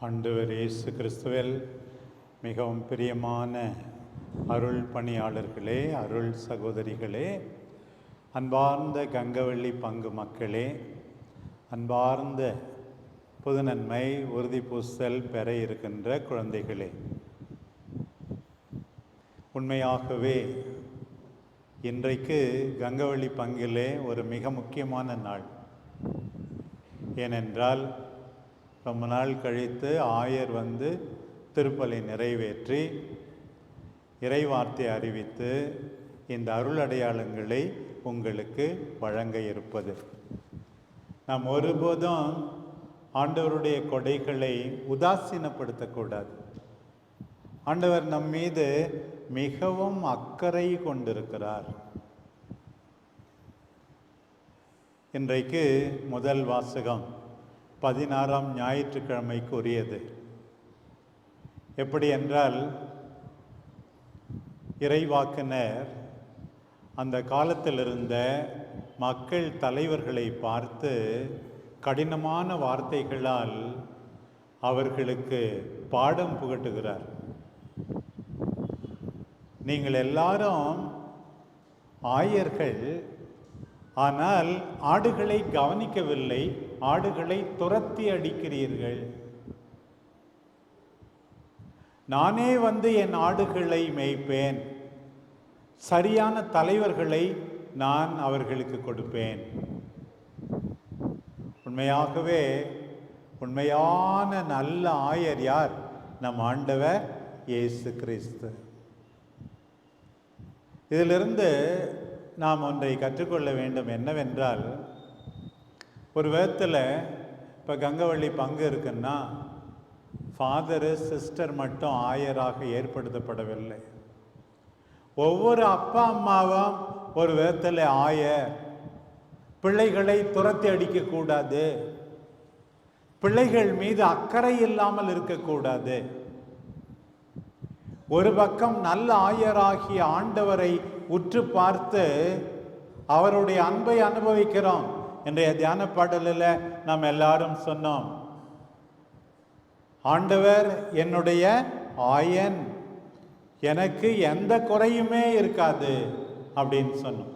ஆண்டவர் இயேசு கிறிஸ்துவில் மிகவும் பிரியமான அருள் பணியாளர்களே அருள் சகோதரிகளே அன்பார்ந்த கங்கவள்ளி பங்கு மக்களே அன்பார்ந்த புதுநன்மை உறுதி பூசல் பெற இருக்கின்ற குழந்தைகளே. உண்மையாகவே இன்றைக்கு கங்கவள்ளி பங்கிலே ஒரு மிக முக்கியமான நாள். ஏனென்றால் ரொம்ப நாள் கழித்து ஆயர் வந்து திருப்பலி நிறைவேற்றி இறைவார்த்தை அறிவித்து இந்த அருள் அடையாளங்களை உங்களுக்கு வழங்க இருப்பது. நாம் ஒருபோதும் ஆண்டவருடைய கொடைகளை உதாசீனப்படுத்தக்கூடாது. ஆண்டவர் நம் மீது மிகவும் அக்கறை கொண்டிருக்கிறார். இன்றைக்கு முதல் வாசகம். பதினாறாம் ஞாயிற்றுக்கிழமைக்கு உரியது எப்படி என்றால் இறைவாக்கினர் அந்த காலத்தில் இருந்த மக்கள் தலைவர்களை பார்த்து கடினமான வார்த்தைகளால் அவர்களுக்கு பாடம் புகட்டுகிறார். நீங்கள் எல்லாரும் ஆயர்கள் ஆனால் ஆடுகளை கவனிக்கவில்லை. ஆடுகளை துரத்தி அடிக்கிறீர்கள். நானே வந்து என் ஆடுகளை மேய்ப்பேன். சரியான தலைவர்களை நான் அவர்களுக்கு கொடுப்பேன். உண்மையாகவே உண்மையான நல்ல ஆயர் யார்? நம் ஆண்டவர் இயேசு கிறிஸ்து. இதிலிருந்து நாம் ஒன்றை கற்றுக்கொள்ள வேண்டும். என்னவென்றால் ஒரு விதத்தில் இப்போ கங்கவள்ளி பங்கு இருக்குன்னா ஃபாதரு சிஸ்டர் மட்டும் ஆயராக ஏற்படுத்தப்படவில்லை. ஒவ்வொரு அப்பா அம்மாவும் ஒரு விதத்தில் ஆயர் பிள்ளைகளை துரத்தி அடிக்கக்கூடாது பிள்ளைகள் மீது அக்கறை இல்லாமல் இருக்கக்கூடாது ஒரு பக்கம் நல்ல ஆயராகிய ஆண்டவரை உற்று பார்த்து அவருடைய அன்பை அனுபவிக்கிறோம். இன்றைய தியான பாடலில் நாம் எல்லாரும் சொன்னோம் ஆண்டவர் என்னுடைய ஆயன் எனக்கு எந்த குறையுமே இருக்காது அப்படின்னு சொன்னோம்.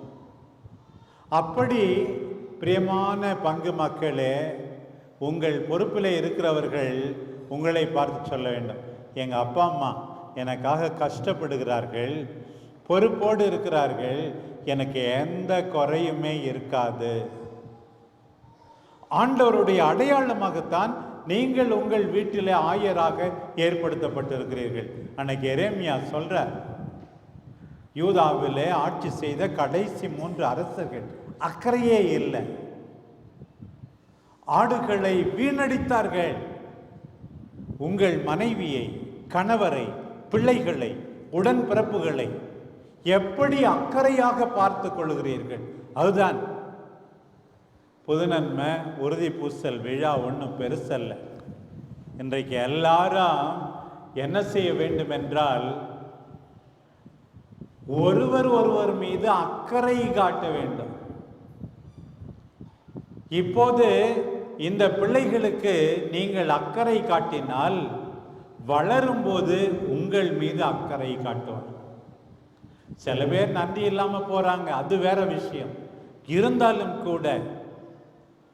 அப்படி பிரியமான பங்கு மக்களே உங்கள் பொறுப்பில் இருக்கிறவர்கள் உங்களை பார்த்து சொல்ல வேண்டும். எங்கள் அப்பா அம்மா எனக்காக கஷ்டப்படுகிறார்கள் பொறுப்போடு இருக்கிறார்கள் எனக்கு எந்த குறையுமே இருக்காது. ஆண்டவருடைய அடையாளமாகத்தான் நீங்கள் உங்கள் வீட்டிலே ஆயராக ஏற்படுத்தப்பட்டிருக்கிறீர்கள். அன்னைக்கு எரேமியா சொல்கிற யூதாவிலே ஆட்சி செய்த கடைசி மூன்று அரசர்கள் அக்கறையே இல்லை. ஆடுகளை வீணடித்தார்கள். உங்கள் மனைவியை கணவரை பிள்ளைகளை உடன்பிறப்புகளை எப்படி அக்கறையாக பார்த்து கொள்கிறீர்கள்? அதுதான் புதுநன்மை உறுதி பூசல் விழா ஒன்றும் பெருசல்ல. இன்றைக்கு எல்லாரும் என்ன செய்ய வேண்டும் என்றால் ஒருவர் ஒருவர் மீது அக்கறை காட்ட வேண்டும். இப்போது இந்த பிள்ளைகளுக்கு நீங்கள் அக்கறை காட்டினால் வளரும்போது உங்கள் மீது அக்கறை காட்டுவார் சில பேர் நன்றி இல்லாமல் போறாங்க அது வேற விஷயம். இருந்தாலும் கூட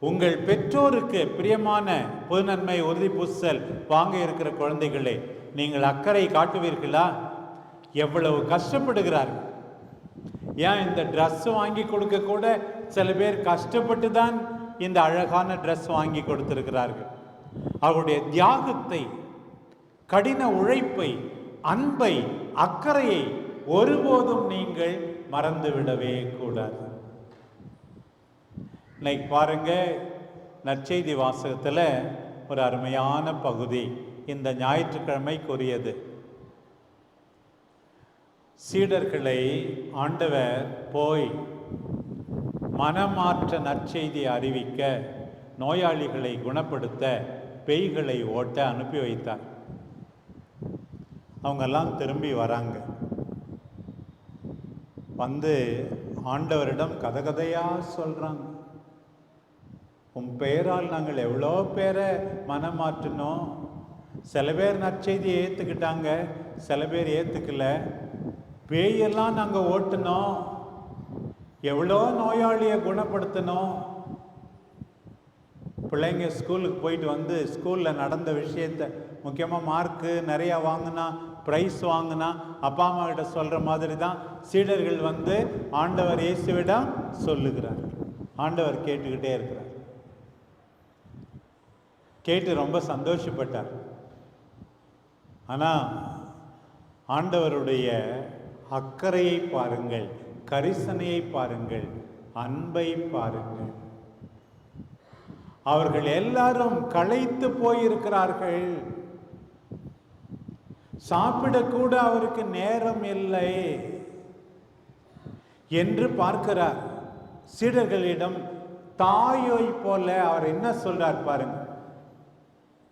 உங்கள் பெற்றோருக்கு பிரியமான பொதுநன்மை உறுதி பூசல் வாங்க இருக்கிற குழந்தைகளே நீங்கள் அக்கறை காட்டுவீர்களா? எவ்வளவு கஷ்டப்படுகிறார்கள். ஏன் இந்த ட்ரெஸ் வாங்கி கொடுக்க கூட சில பேர் கஷ்டப்பட்டு தான் இந்த அழகான ட்ரெஸ் வாங்கி கொடுத்திருக்கிறார்கள். அவருடைய தியாகத்தை கடின உழைப்பை அன்பை அக்கறையை ஒருபோதும் நீங்கள் மறந்துவிடவே கூடாது. இன்னைக்கு பாருங்க நற்செய்தி வாசகத்தில் ஒரு அருமையான பகுதி இந்த ஞாயிற்றுக்கிழமைக்குரியது. சீடர்களை ஆண்டவர் போய் மனமாற்ற நற்செய்தி அறிவிக்க நோயாளிகளை குணப்படுத்த பேய்களை ஓட்ட அனுப்பி வைத்தார். அவங்கெல்லாம் திரும்பி வராங்க. வந்து ஆண்டவரிடம் கதகதையாக சொல்கிறாங்க உன் பெயரால் நாங்கள் எவ்வளோ பேரை மனம் மாற்றினோம் சில பேர் நற்செய்தியை ஏற்றுக்கிட்டாங்க சில பேர் ஏற்றுக்கல பேயெல்லாம் நாங்கள் ஓட்டினோம். எவ்வளோ நோயாளியை குணப்படுத்தினோம். பிள்ளைங்க ஸ்கூலுக்கு போயிட்டு வந்து ஸ்கூலில் நடந்த விஷயத்த முக்கியமாக மார்க்கு நிறையா வாங்கினா ப்ரைஸ் வாங்கினா அப்பா அம்மா கிட்ட சொல்கிற மாதிரி தான் சீடர்கள் வந்து ஆண்டவர் இயேசுவிடம் சொல்லுகிறார். ஆண்டவர் கேட்டுக்கிட்டே இருக்கிறார். கேட்டு ரொம்ப சந்தோஷப்பட்டார். ஆனால் ஆண்டவருடைய அக்கறையை பாருங்கள் கரிசனையை பாருங்கள் அன்பை பாருங்கள். அவர்கள் எல்லாரும் களைத்து போயிருக்கிறார்கள். சாப்பிடக்கூட அவருக்கு நேரம் இல்லை என்று பார்க்கிறார். சீடர்களிடம் தாயோய் போல அவர் என்ன சொல்றார் பாருங்க.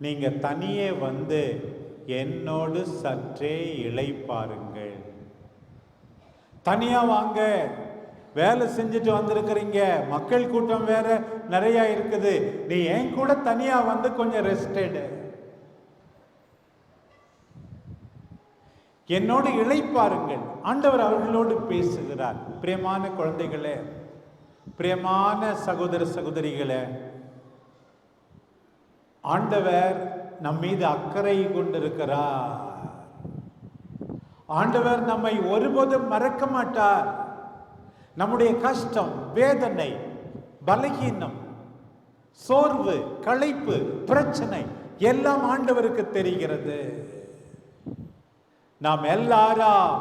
நீங்கள் தனியே வந்து என்னோடு சற்றே இழைப்பாருங்கள் தனியாக வாங்க. வேலை செஞ்சுட்டு வந்திருக்கிறீங்க. மக்கள் கூட்டம் வேற நிறைய இருக்குது. நீ ஏன் கூட தனியாக வந்து கொஞ்சம் ரெஸ்டடு. என்னோடு இழைப்பாருங்கள் ஆண்டவர் அவர்களோடு பேசுகிறார். பிரியமான குழந்தைகளே பிரியமான சகோதர சகோதரிகளே ஆண்டவர் நம் மீது அக்கறை கொண்டிருக்கிறார். ஆண்டவர் நம்மை ஒருபோதும் மறக்க மாட்டார். நம்முடைய கஷ்டம் வேதனை பலகீனம் சோர்வு களைப்பு பிரச்சனை எல்லாம் ஆண்டவருக்கு தெரிகிறது. நாம் எல்லாரா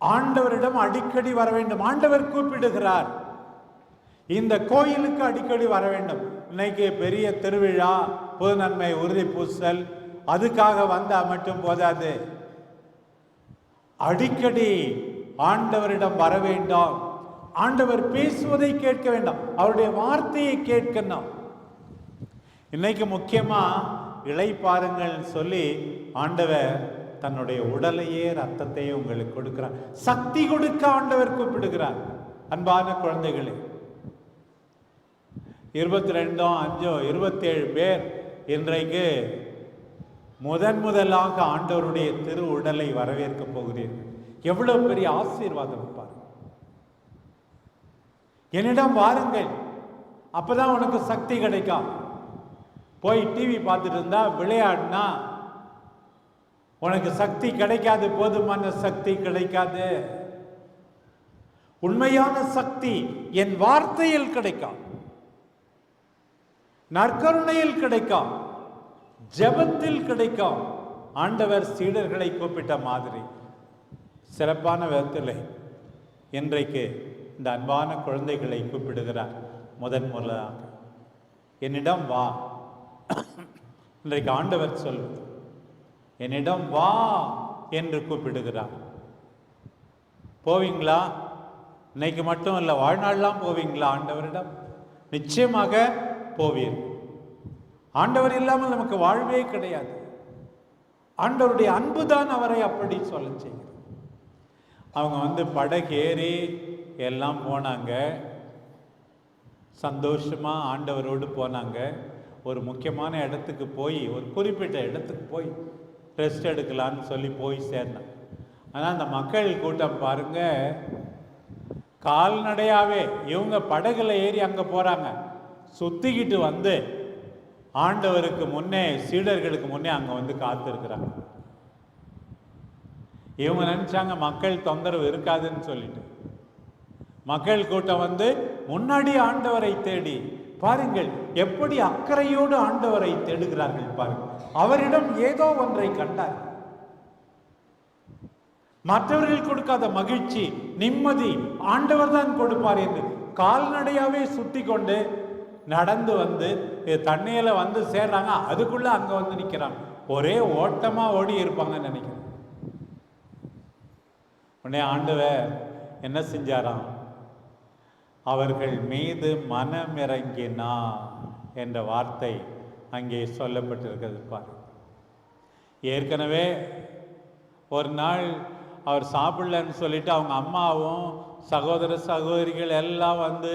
ஆண்டவரிடம் அடிக்கடி வர வேண்டும். ஆண்டவர் கூப்பிடுகிறார். இந்த கோயிலுக்கு அடிக்கடி வர வேண்டும். இன்னைக்கு பெரிய திருவிழா பொது நன்மை உறுதி பூசல். அதுக்காக வந்தால் மட்டும் போதாது. அடிக்கடி ஆண்டவரிடம் வர வேண்டாம். ஆண்டவர் பேசுவதை கேட்க வேண்டாம். அவருடைய வார்த்தையை கேட்கணும். இன்னைக்கு முக்கியமா இளைப்பாருங்கள் சொல்லி ஆண்டவர் தன்னுடைய உடலையே ரத்தத்தையே உங்களுக்கு கொடுக்கிறார். சக்தி கொடுக்க ஆண்டவர் கூப்பிடுகிறார். அன்பான குழந்தைகளே இருபத்தி ரெண்டும் அஞ்சோ இருபத்தேழு பேர் இன்றைக்கு முதன் முதலாக ஆண்டவருடைய திரு உடலை வரவேற்க போகிறீர்கள். எவ்வளவு பெரிய ஆசீர்வாதம் இருப்பார் என்னிடம் வாருங்கள். அப்பதான் உனக்கு சக்தி கிடைக்கும். போய் டிவி பார்த்துட்டு இருந்தா விளையாடினா உனக்கு சக்தி கிடைக்காது போதுமான சக்தி கிடைக்காது. உண்மையான சக்தி என் வார்த்தையில் கிடைக்கும். நற்கருணையில் கிடைக்கும். ஜெபத்தில் கிடைக்கும். ஆண்டவர் சீடர்களை கூப்பிட்ட மாதிரி. சிறப்பான விதத்தில் இன்றைக்கு இந்த அன்பான குழந்தைகளை கூப்பிடுகிறார். முதன் முதலாக. என்னிடம் வா. இன்றைக்கு ஆண்டவர் சொல்வது என்னிடம் வா என்று கூப்பிடுகிறார். போவீங்களா? இன்னைக்கு மட்டும் இல்லை வாழ்நாள்லாம் போவீங்களா ஆண்டவரிடம்? நிச்சயமாக போவீர். ஆண்டவர் இல்லாமல் நமக்கு வாழ்வே கிடையாது. ஆண்டவருடைய அன்பு தான் அவரை அப்படி சொல்ல செய்கிறது. அவங்க வந்து படகேறி எல்லாம் போனாங்க. சந்தோஷமாக ஆண்டவரோடு போனாங்க. ஒரு முக்கியமான இடத்துக்கு போய் ஒரு குறிப்பிட்ட இடத்துக்கு போய் ரெஸ்ட் எடுக்கலான்னு சொல்லி போய் சேர்ந்தாங்க ஆனால் அந்த மக்கள் கூட்டம் பாருங்க கால்நடையாகவே இவங்க படகுல ஏறி அங்கே போகிறாங்க சுத்திக்கிட்டு வந்து ஆண்டவருக்கு முன்னே சீடர்களுக்கு முன்னே அங்கே வந்து காத்திருக்கிறாங்க. இவங்க நினைச்சாங்க மக்கள் தொந்தரவு இருக்காதுன்னு சொல்லிட்டு. மக்கள் கூட்டம் வந்து முன்னாடி ஆண்டவரை தேடி பாருங்கள் எப்படி அக்கறையோடு ஆண்டவரை தேடுகிறார்கள் பாருங்கள் அவரிடம் ஏதோ ஒன்றை கண்டார். மற்றவர்கள் கொடுக்காத மகிழ்ச்சி நிம்மதி ஆண்டவர் தான் கொடுப்பார் என்று கால்நடையாவே சுத்தி கொண்டு நடந்து வந்து தண்ணியில் தண்ணியில வந்து சேர்றாங்க அதுக்குள்ளே அங்கே வந்து நிற்கிறாங்க ஒரே ஓட்டமா ஓடி இருப்பாங்கன்னு நினைக்கிறேன். உடனே ஆண்டவர் என்ன செஞ்சாராம்? அவர்கள் மீது மனமிறங்கினா என்ற வார்த்தை அங்கே சொல்லப்பட்டிருக்கிறது பாரு ஏற்கனவே ஒரு நாள் அவர் சாப்பிடலன்னு சொல்லிட்டு அவங்க அம்மாவும் சகோதர சகோதரிகள் எல்லாம் வந்து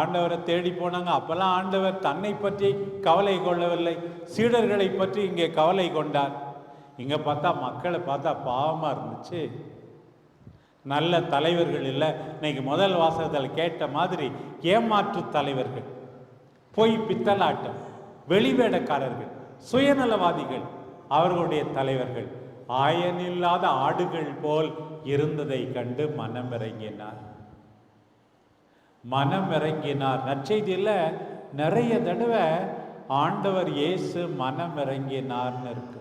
ஆண்டவரை தேடி போனாங்க. அப்போல்லாம் ஆண்டவர் தன்னை பற்றி கவலை கொள்ளவில்லை. சீடர்களை பற்றி இங்கே கவலை கொண்டார். இங்கே பார்த்தா மக்களை பார்த்தா பாவமாக இருந்துச்சு. நல்ல தலைவர்கள் இல்லை. இன்னைக்கு முதல் வாசகத்தில் கேட்ட மாதிரி ஏமாற்று தலைவர்கள் பொய் பித்தலாட்டம் வெளிவேடக்காரர்கள் சுயநலவாதிகள் அவர்களுடைய தலைவர்கள். ஆயனில்லாத ஆடுகள் போல் இருந்ததை கண்டு மனம் இறங்கினார் மனம் இறங்கினார் நற்செய்தியில் நிறைய தடவை ஆண்டவர் இயேசு மனம் இறங்கினார்னு இருக்கு.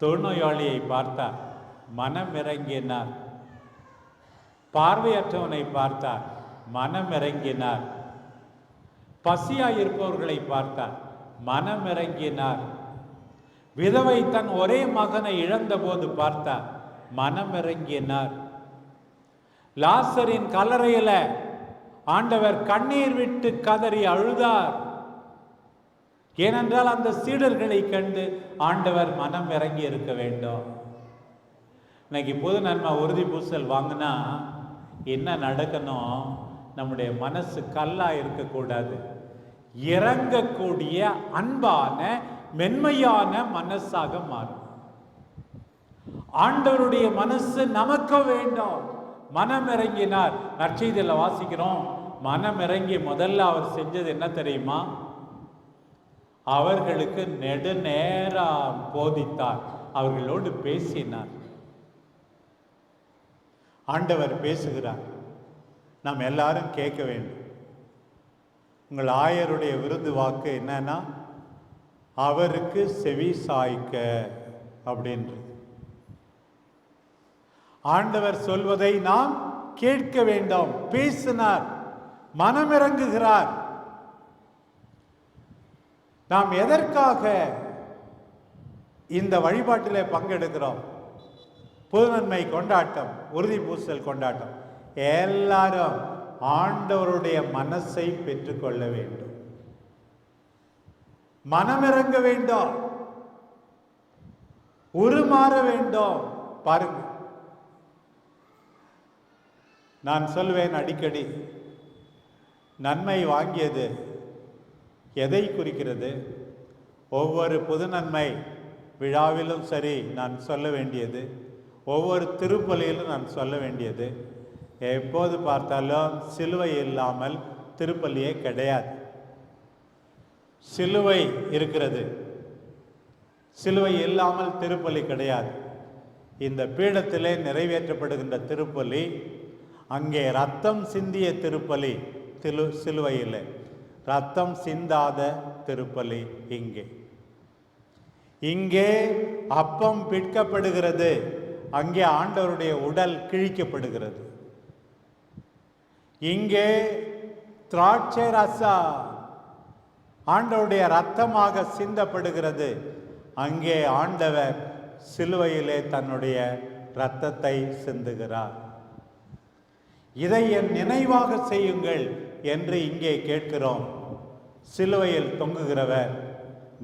தொழுநோயாளியை பார்த்தார். மனம் இறங்கினார் பார்வையற்றவனை பார்த்தார். மனம் இறங்கினார் பசியாயிருப்பவர்களை பார்த்தார். மனம் இறங்கினார் விதவை தன் ஒரே மகனை இழந்தபோது பார்த்தார் மனம் இறங்கினார் லாசரின் கலரையில ஆண்டவர் கண்ணீர் விட்டு கதறி அழுதார். ஏனென்றால் அந்த சீடர்களை கண்டு ஆண்டவர் மனம் இறங்கி இருக்க வேண்டும். இன்னைக்கு புது நன்மை உறுதி பூசல் வாங்கினா என்ன நடக்கணும்? நம்முடைய மனசு கல்லா இருக்கக்கூடாது. இறங்கக்கூடிய அன்பான மென்மையான மனசாக மாறும். ஆண்டவருடைய மனசு நமக்க வேண்டும். மனம் இறங்கினார் நற்செய்தியில் வாசிக்கிறோம். மனம் இறங்கி முதல்ல அவர் செஞ்சது என்ன தெரியுமா? அவர்களுக்கு நெடுநேரம் போதித்தார். அவர்களோடு பேசினார். ஆண்டவர் பேசுகிறார். நாம் எல்லாரும் கேட்க வேண்டும். உங்கள் ஆயருடைய விருது வாக்கு என்னன்னா அவருக்கு செவி சாய்க்க அப்படின்றது. ஆண்டவர் சொல்வதை நாம் கேட்க வேண்டும். பேசினார் மனமிறங்குகிறார். நாம் எதற்காக இந்த வழிபாட்டில் பங்கெடுக்கிறோம்? புதுநன்மை கொண்டாட்டம் உறுதி பூசல் கொண்டாட்டம். எல்லாரும் ஆண்டவருடைய மனசை பெற்றுக்கொள்ள வேண்டும். மனமிறங்க வேண்டும். உருமாற வேண்டும். பாருங்க. நான் சொல்வேன் அடிக்கடி நன்மை வாங்கியது எதை குறிக்கிறது? ஒவ்வொரு புது நன்மை விழாவிலும் சரி நான் சொல்ல வேண்டியது. ஒவ்வொரு திருப்பலியிலும் நான் சொல்ல வேண்டியது. எப்போது பார்த்தாலும் சிலுவை இல்லாமல் திருப்பலியே கிடையாது. சிலுவை இருக்கிறது. சிலுவை இல்லாமல் திருப்பலி கிடையாது. இந்த பீடத்திலே நிறைவேற்றப்படுகின்ற திருப்பலி அங்கே ரத்தம் சிந்திய திருப்பலி திரு சிலுவையில். ரத்தம் சிந்தாத திருப்பலி இங்கே. இங்கே அப்பம் பிற்கப்படுகிறது அங்கே ஆண்டவருடைய உடல் கிழிக்கப்படுகிறது. இங்கே திராட்சை ரசா ஆண்டவருடைய ரத்தமாக சிந்தப்படுகிறது. அங்கே ஆண்டவர் சிலுவையிலே தன்னுடைய இரத்தத்தை சிந்துகிறார். இதை என் நினைவாக செய்யுங்கள் என்று இங்கே கேட்கிறோம். சிலுவையில் தொங்குகிறவர்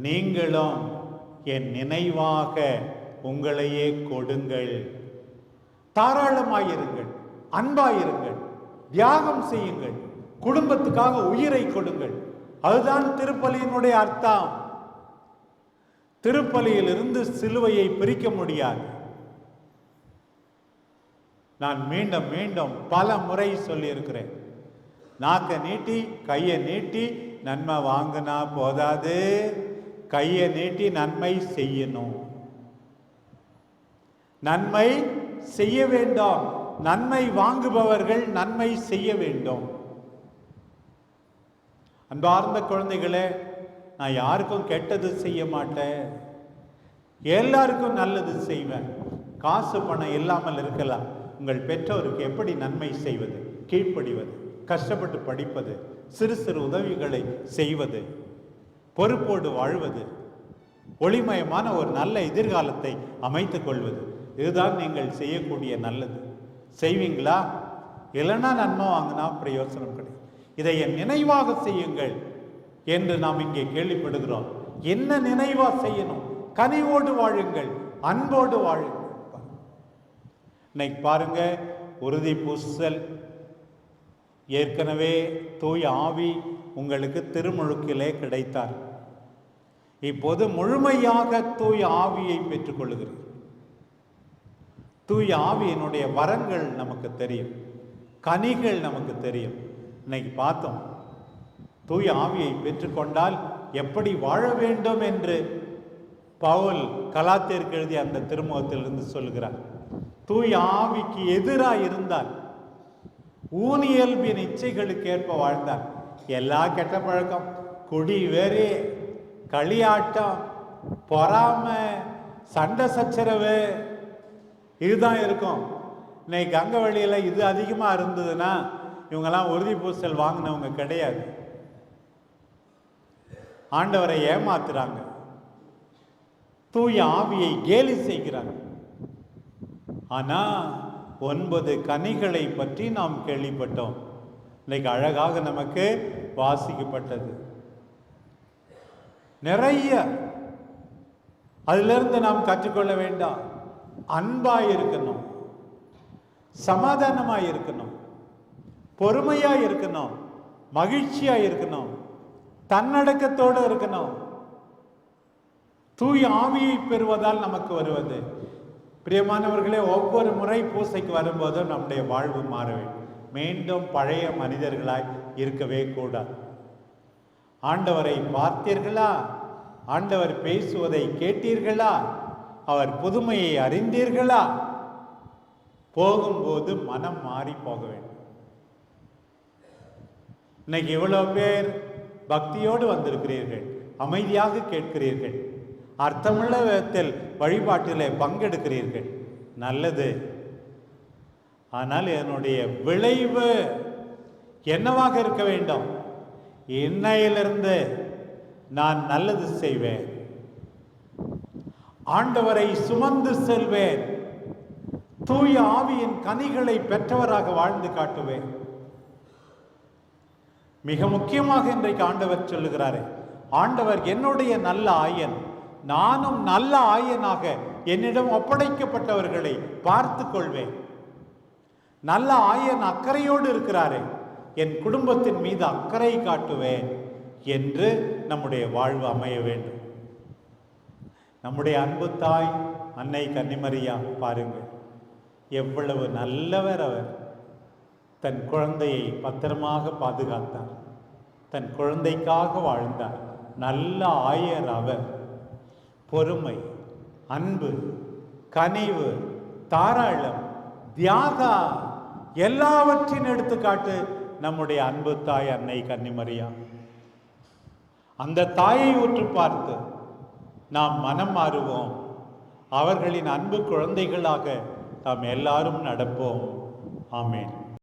நீங்களும் என் நினைவாக உங்களையே கொடுங்கள். தாராளமாயிருங்கள் அன்பாயிருங்கள் தியாகம் செய்யுங்கள் குடும்பத்துக்காக உயிரை கொடுங்கள். அதுதான் திருப்பலியினுடைய அர்த்தம். திருப்பலியிலிருந்து சிலுவையை பிரிக்க முடியாது. நான் மீண்டும் மீண்டும் பல முறை சொல்லியிருக்கிறேன். நாக்கை நீட்டி கையை நீட்டி நன்மை வாங்கினா போதாது. கையை நீட்டி நன்மை செய்யணும். நன்மை செய்ய வேண்டும். நன்மை வாங்குபவர்கள் நன்மை செய்ய வேண்டும். அன்பார்ந்த குழந்தைகளே நான் யாருக்கும் கெட்டது செய்ய மாட்டேன். எல்லாருக்கும் நல்லது செய்வேன். காசு பணம் இல்லாமல் இருக்கலாம். உங்கள் பெற்றோருக்கு எப்படி நன்மை செய்வது? கீழ்ப்படிவது கஷ்டப்பட்டு படிப்பது சிறு சிறு உதவிகளை செய்வது பொறுப்போடு வாழ்வது ஒளிமயமான ஒரு நல்ல எதிர்காலத்தை அமைத்து கொள்வது. இதுதான் நீங்கள் செய்யக்கூடிய நல்லது. செய்வீங்களா? இல்லைன்னா நன்மை வாங்கினா பிரயோசனம் கிடையாது இதை என் நினைவாக செய்யுங்கள் என்று நாம் இங்கே கேள்விப்படுகிறோம். என்ன நினைவா செய்யணும்? கனிவோடு வாழுங்கள் அன்போடு வாழுங்கள். இன்னைக்கு பாருங்க உறுதி பூசல் ஏற்கனவே தூய் ஆவி உங்களுக்கு திருமுழுக்கிலே கிடைத்தார். இப்போது முழுமையாக தூய் ஆவியை பெற்றுக்கொள்கிறது தூய் ஆவியினுடைய வரங்கள் நமக்கு தெரியும் கனிகள் நமக்கு தெரியும். இன்னைக்கு பார்த்தோம். தூய் ஆவியை பெற்றுக்கொண்டால் எப்படி வாழ வேண்டும் என்று பவுல் கலாத்திற்கு எழுதிய அந்த திருமுகத்திலிருந்து சொல்கிறார் தூய் ஆவிக்கு எதிராக இருந்தால் ஊனியல்பின் இச்சைகளுக்கு ஏற்ப வாழ்ந்தார். எல்லா கெட்ட பழக்கம் குடி வெறி களியாட்டம் பொறாமை சண்டை சச்சரவு இதுதான் இருக்கும். இன்னைக்கு கங்க வழியில் இது அதிகமாக இருந்ததுன்னா இவங்கெல்லாம் உறுதி பூசல் வாங்கினவங்க கிடையாது. ஆண்டவரை ஏமாத்துறாங்க. தூய ஆவியை கேலி செய்கிறாங்க. ஆனா ஒன்பது கனிகளை பற்றி நாம் கேள்விப்பட்டோம். இன்னைக்கு அழகாக நமக்கு வாசிக்கப்பட்டது. நிறைய. அதிலிருந்து நாம் கற்றுக்கொள்ள வேண்டாம். அன்பாக இருக்கணும் சமாதானமாக இருக்கணும் பொறுமையாக இருக்கணும். மகிழ்ச்சியா இருக்கணும். தன்னடக்கத்தோடு இருக்கணும். தூய் ஆவியை பெறுவதால் நமக்கு வருவது. பிரியமானவர்களே ஒவ்வொரு முறை பூசைக்கு வரும்போதும் நம்முடைய வாழ்வு மாற வேண்டும். மீண்டும் பழைய மனிதர்களாய் இருக்கவே கூடாது. ஆண்டவரை பார்த்தீர்களா? ஆண்டவர் பேசுவதை கேட்டீர்களா? அவர் புதுமையை அறிந்தீர்களா? போகும்போது மனம் மாறி போக வேண்டும். இன்னைக்கு இவ்வளோ பேர் பக்தியோடு வந்திருக்கிறீர்கள் அமைதியாக கேட்கிறீர்கள் அர்த்தமுள்ள விதத்தில் வழிபாட்டிலே பங்கெடுக்கிறீர்கள். நல்லது. ஆனால் என்னுடைய விளைவு என்னவாக இருக்க வேண்டும்? இன்னையிலிருந்து நான் நல்லது செய்வேன். ஆண்டவரை சுமந்து செல்வேன். தூய ஆவியின் கனிகளை பெற்றவராக வாழ்ந்து காட்டுவேன். மிக முக்கியமாக இன்றைக்கு ஆண்டவர் சொல்லுகிறாரே. ஆண்டவர் என்னுடைய நல்ல ஆயன் நானும் நல்ல ஆயனாக என்னிடம் ஒப்படைக்கப்பட்டவர்களை பார்த்து கொள்வேன் நல்ல ஆயன் அக்கறையோடு இருக்கிறாரே என் குடும்பத்தின் மீது அக்கறை காட்டுவேன் என்று நம்முடைய வாழ்வு அமைய வேண்டும். நம்முடைய அன்பு தாய் அன்னை கன்னிமரியா பாருங்கள். எவ்வளவு நல்லவர் அவர். தன் குழந்தையை பத்திரமாக பாதுகாத்தார். தன் குழந்தைக்காக வாழ்ந்தார். நல்ல ஆயர் அவர். பொறுமை அன்பு கனிவு தாராளம் தியாகா எல்லாவற்றின் எடுத்துக்காட்டு நம்முடைய அன்பு தாய் அன்னை கன்னிமரியா. அந்த தாயை உற்று பார்த்து நாம் மனம் மாறுவோம். அவர்களின் அன்பு குழந்தைகளாக நாம் எல்லாரும் நடப்போம். ஆமேன்.